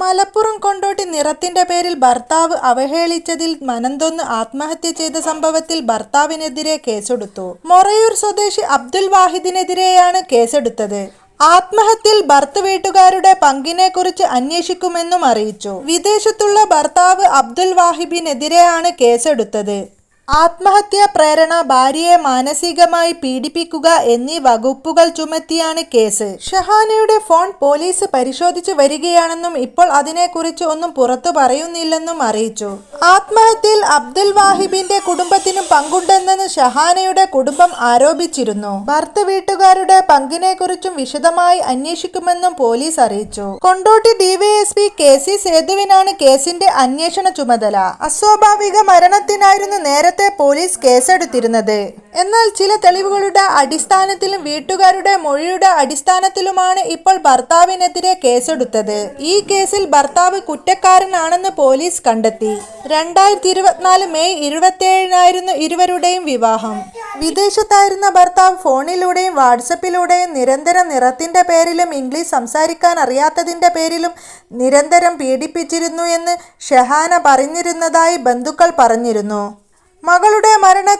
മലപ്പുറം കൊണ്ടോട്ടി നിറത്തിന്റെ പേരിൽ ഭർത്താവ് അവഹേളിച്ചതിൽ മനന്തോന്ന് ആത്മഹത്യ ചെയ്ത സംഭവത്തിൽ ഭർത്താവിനെതിരെ കേസെടുത്തു. മൊറയൂർ സ്വദേശി അബ്ദുൽ വാഹിദിനെതിരെയാണ് കേസെടുത്തത്. ആത്മഹത്യയിൽ ഭർത്ത് വീട്ടുകാരുടെ പങ്കിനെക്കുറിച്ച് അന്വേഷിക്കുമെന്നും അറിയിച്ചു. വിദേശത്തുള്ള ഭർത്താവ് അബ്ദുൽ വാഹിബിനെതിരെയാണ് കേസെടുത്തത്. ആത്മഹത്യാ പ്രേരണ ഭാര്യയെ മാനസികമായി പീഡിപ്പിക്കുക എന്നീ വകുപ്പുകൾ ചുമത്തിയാണ് കേസ്. ഷഹാനയുടെ ഫോൺ പോലീസ് പരിശോധിച്ചു വരികയാണെന്നും ഇപ്പോൾ അതിനെക്കുറിച്ച് ഒന്നും പുറത്തു പറയുന്നില്ലെന്നും അറിയിച്ചു. ആത്മഹത്യയിൽ അബ്ദുൽ വാഹിബിന്റെ കുടുംബത്തിനും പങ്കുണ്ടെന്നെന്ന് ഷഹാനയുടെ കുടുംബം ആരോപിച്ചിരുന്നു. ഭർത്ത വീട്ടുകാരുടെ പങ്കിനെക്കുറിച്ചും വിശദമായി അന്വേഷിക്കുമെന്നും പോലീസ് അറിയിച്ചു. കൊണ്ടോട്ടി ഡിവൈഎസ്പി കെ സി സേതുവിനാണ് കേസിന്റെ അന്വേഷണ ചുമതല. അസ്വാഭാവിക മരണത്തിനായിരുന്നു നേരത്തെ പോലീസ് കേസെടുത്തിരുന്നത്. എന്നാൽ ചില തെളിവുകളുടെ അടിസ്ഥാനത്തിലും വീട്ടുകാരുടെ മൊഴിയുടെ അടിസ്ഥാനത്തിലുമാണ് ഇപ്പോൾ ഭർത്താവിനെതിരെ കേസെടുത്തത്. ഈ കേസിൽ ഭർത്താവ് കുറ്റക്കാരനാണെന്ന് പോലീസ് കണ്ടെത്തി. രണ്ടായിരത്തി ഇരുപത്തിനാല് മെയ് ഇരുപത്തിയേഴിനായിരുന്നു ഇരുവരുടെയും വിവാഹം. വിദേശത്തായിരുന്ന ഭർത്താവ് ഫോണിലൂടെയും വാട്സപ്പിലൂടെയും നിരന്തരം നിറത്തിന്റെ പേരിലും ഇംഗ്ലീഷ് സംസാരിക്കാൻ അറിയാത്തതിന്റെ പേരിലും നിരന്തരം പീഡിപ്പിച്ചിരുന്നു എന്ന് ഷെഹാന പറഞ്ഞിരുന്നതായി ബന്ധുക്കൾ പറഞ്ഞിരുന്നു. മകളുടെ തുടർന്ന്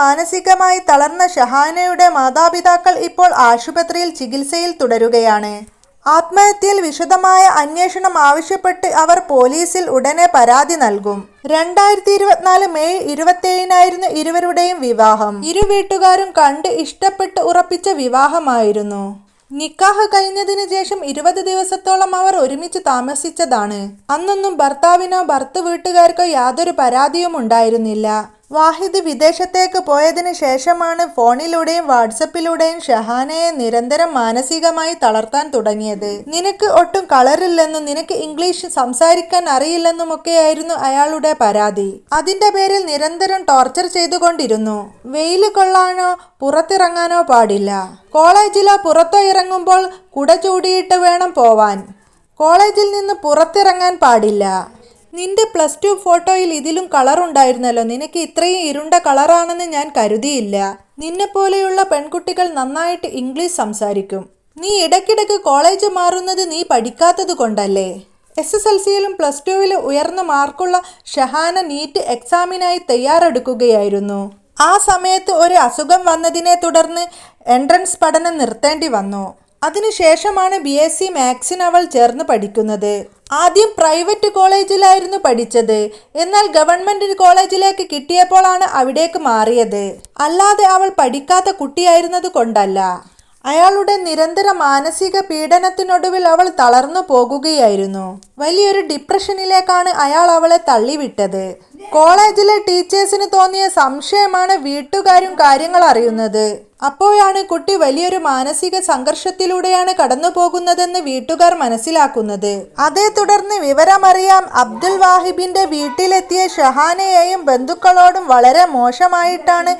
മാനസികമായി തളർന്ന ഷഹാനയുടെ മാതാപിതാക്കൾ ഇപ്പോൾ ആശുപത്രിയിൽ ചികിത്സയിൽ തുടരുകയാണ്. ആത്മഹത്യയിൽ വിശദമായ അന്വേഷണം ആവശ്യപ്പെട്ട് അവർ പോലീസിൽ ഉടനെ പരാതി നൽകും. രണ്ടായിരത്തി ഇരുപത്തിനാല് മെയ് ഇരുപത്തേഴിനായിരുന്നു ഇരുവരുടെയും വിവാഹം. ഇരു വീട്ടുകാരും കണ്ട് ഇഷ്ടപ്പെട്ട് ഉറപ്പിച്ച വിവാഹമായിരുന്നു. നിക്കാഹ് കഴിഞ്ഞതിന് ശേഷം ഇരുപത് ദിവസത്തോളം അവർ ഒരുമിച്ച് താമസിച്ചതാണ്. അന്നൊന്നും ഭർത്താവിനോ ഭർത്ത് വീട്ടുകാർക്കോ യാതൊരു പരാതിയും ഉണ്ടായിരുന്നില്ല വാഹിദ് വിദേശത്തേക്ക് പോയതിനു ശേഷമാണ് ഫോണിലൂടെയും വാട്സപ്പിലൂടെയും ഷഹാനയെ നിരന്തരം മാനസികമായി തളർത്താൻ തുടങ്ങിയത്. നിനക്ക് ഒട്ടും കളറില്ലെന്നും നിനക്ക് ഇംഗ്ലീഷ് സംസാരിക്കാൻ അറിയില്ലെന്നുമൊക്കെയായിരുന്നു അയാളുടെ പരാതി. അതിന്റെ പേരിൽ നിരന്തരം ടോർച്ചർ ചെയ്തുകൊണ്ടിരുന്നു. വെയിൽ കൊള്ളാനോ പുറത്തിറങ്ങാനോ പാടില്ല. കോളേജിലോ പുറത്തോ ഇറങ്ങുമ്പോൾ കുട ചൂടിയിട്ട് വേണം പോവാൻ. കോളേജിൽ നിന്ന് പുറത്തിറങ്ങാൻ പാടില്ല. നിന്റെ പ്ലസ് ടു ഫോട്ടോയിൽ ഇതിലും കളർ ഉണ്ടായിരുന്നല്ലോ. നിനക്ക് ഇത്രയും ഇരുണ്ട കളറാണെന്ന് ഞാൻ കരുതിയില്ല. നിന്നെ പോലെയുള്ള പെൺകുട്ടികൾ നന്നായിട്ട് ഇംഗ്ലീഷ് സംസാരിക്കും. നീ ഇടയ്ക്കിടയ്ക്ക് കോളേജ് മാറുന്നത് നീ പഠിക്കാത്തത് കൊണ്ടല്ലേ? എസ് എസ് എൽ സിയിലും പ്ലസ് ടുവിലും ഉയർന്ന മാർക്കുള്ള ഷഹാന നീറ്റ് എക്സാമിനായി തയ്യാറെടുക്കുകയായിരുന്നു. ആ സമയത്ത് ഒരു അസുഖം വന്നതിനെ തുടർന്ന് എൻട്രൻസ് പഠനം നിർത്തേണ്ടി വന്നു. അതിനുശേഷമാണ് ബി എസ് സി മാത്സിന് അവൾ ചേർന്ന് പഠിക്കുന്നത്. ആദ്യം പ്രൈവറ്റ് കോളേജിലായിരുന്നു പഠിച്ചത്. എന്നാൽ ഗവൺമെന്റ് കോളേജിലേക്ക് കിട്ടിയപ്പോഴാണ് അവിടേക്ക് മാറിയത്. അല്ലാതെ അവൾ പഠിക്കാത്ത കുട്ടിയായിരുന്നത് കൊണ്ടല്ല. അയാളുടെ നിരന്തര മാനസിക പീഡനത്തിനൊടുവിൽ അവൾ തളർന്നു പോകുകയായിരുന്നു. വലിയൊരു ഡിപ്രഷനിലേക്കാണ് അയാൾ അവളെ തള്ളിവിട്ടത്. കോളേജിലെ ടീച്ചേഴ്സിന് തോന്നിയ സംശയമാണ് വീട്ടുകാരും കാര്യങ്ങൾ അറിയുന്നത്. അപ്പോഴാണ് കുട്ടി വലിയൊരു മാനസിക സംഘർഷത്തിലൂടെയാണ് കടന്നു പോകുന്നതെന്ന് വീട്ടുകാർ മനസ്സിലാക്കുന്നത്. അതേ തുടർന്ന് വിവരമറിയാം അബ്ദുൽ വാഹിബിന്റെ വീട്ടിലെത്തിയ ഷഹാനയെയും ബന്ധുക്കളോടും വളരെ മോശമായിട്ടാണ്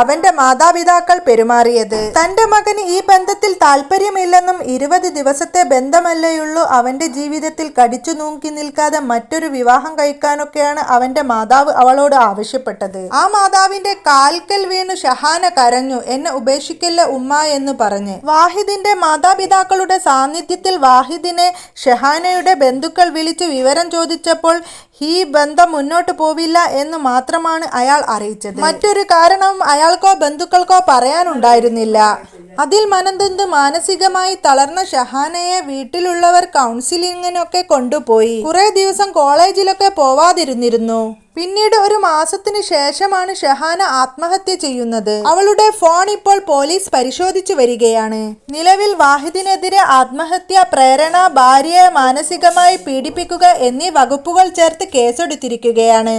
അവന്റെ മാതാപിതാക്കൾ പെരുമാറിയത്. തന്റെ മകന് ഈ ബന്ധത്തിൽ താല്പര്യമില്ലെന്നും ഇരുപത് ദിവസത്തെ ബന്ധമല്ലേയുള്ളൂ അവന്റെ ജീവിതത്തിൽ കടിച്ചു നൂക്കി നിൽക്കാതെ മറ്റൊരു വിവാഹം കഴിക്കാനൊക്കെയാണ് അവന്റെ മാതാവ് അവളോട് ആവശ്യപ്പെട്ടത്. ആ മാതാവിന്റെ കാൽക്കൽ വീണു ഷഹാന കരഞ്ഞു. എന്നെ ഉപേക്ഷിക്കില്ല ഉമ്മ എന്ന് പറഞ്ഞ്. വാഹിദിന്റെ മാതാപിതാക്കളുടെ സാന്നിധ്യത്തിൽ വാഹിദിനെ ഷെഹാനയുടെ ബന്ധുക്കൾ വിളിച്ച് വിവരം ചോദിച്ചപ്പോൾ ഈ ബന്ധം മുന്നോട്ട് പോവില്ല എന്ന് മാത്രമാണ് അയാൾ അറിയിച്ചത്. മറ്റൊരു കാരണം അയാൾക്കോ ബന്ധുക്കൾക്കോ പറയാനുണ്ടായിരുന്നില്ല. അതിൽ മനന്തന്ത് മാനസികമായി തളർന്ന ഷഹാനയെ വീട്ടിലുള്ളവർ കൗൺസിലിങ്ങിനൊക്കെ കൊണ്ടുപോയി. കുറെ ദിവസം കോളേജിലൊക്കെ പോവാതിരുന്നിരുന്നു. പിന്നീട് ഒരു മാസത്തിന് ശേഷമാണ് ഷഹാന ആത്മഹത്യ ചെയ്യുന്നത്. അവളുടെ ഫോൺ ഇപ്പോൾ പോലീസ് പരിശോധിച്ചു വരികയാണ്. നിലവിൽ വാഹിദിനെതിരെ ആത്മഹത്യ പ്രേരണ ഭാര്യയെ മാനസികമായി പീഡിപ്പിക്കുക എന്നീ വകുപ്പുകൾ ചേർത്ത് കേസെടുത്തിരിക്കുകയാണ്.